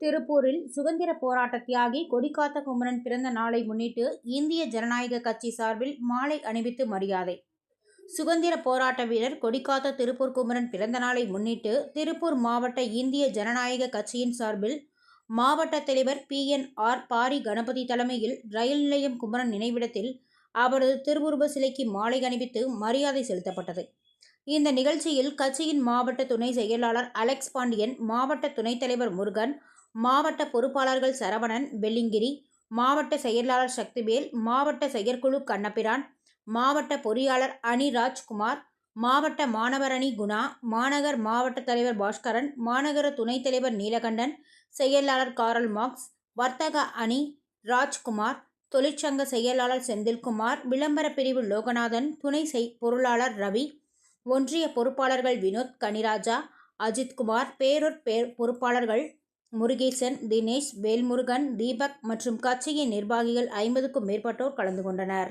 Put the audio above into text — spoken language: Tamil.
திருப்பூரில் சுதந்திர போராட்ட தியாகி கொடிக்காத்த குமரன் பிறந்த நாளை முன்னிட்டு இந்திய ஜனநாயக கட்சி சார்பில் மாலை அணிவித்து மரியாதை. சுதந்திர போராட்ட வீரர் கொடிக்காத்த திருப்பூர் குமரன் பிறந்த நாளை முன்னிட்டு திருப்பூர் மாவட்ட இந்திய ஜனநாயக கட்சியின் சார்பில் மாவட்ட தலைவர் P. N. R. Pari Ganapathi தலைமையில் ரயில் நிலையம் குமரன் நினைவிடத்தில் அவரது திருவுருவ சிலைக்கு மாலை அணிவித்து மரியாதை செலுத்தப்பட்டது. இந்த நிகழ்ச்சியில் கட்சியின் மாவட்ட துணை செயலாளர் அலெக்ஸ் பாண்டியன் மாவட்ட துணைத் தலைவர் முருகன் மாவட்ட பொறுப்பாளர்கள் சரவணன் வெள்ளிங்கிரி மாவட்ட செயலாளர் சக்திவேல் மாவட்ட செயற்குழு கண்ணபிரான் மாவட்ட பொறியாளர் அணி ராஜ்குமார் மாவட்ட மாணவர் அணி குணா மாநகர் மாவட்ட தலைவர் பாஸ்கரன் மாநகர துணைத் தலைவர் நீலகண்டன் செயலாளர் காரல் மார்க்ஸ் வர்த்தக அணி ராஜ்குமார் தொழிற்சங்க செயலாளர் செந்தில்குமார் விளம்பர பிரிவு லோகநாதன் துணை செய் பொருளாளர் ரவி ஒன்றிய பொறுப்பாளர்கள் வினோத் கனிராஜா அஜித்குமார் பேரூர் பேர் பொறுப்பாளர்கள் முருகேசன் தினேஷ் வேல்முருகன் தீபக் மற்றும் கட்சியின் நிர்வாகிகள் ஐம்பதுக்கும் மேற்பட்டோர் கலந்து கொண்டனர்.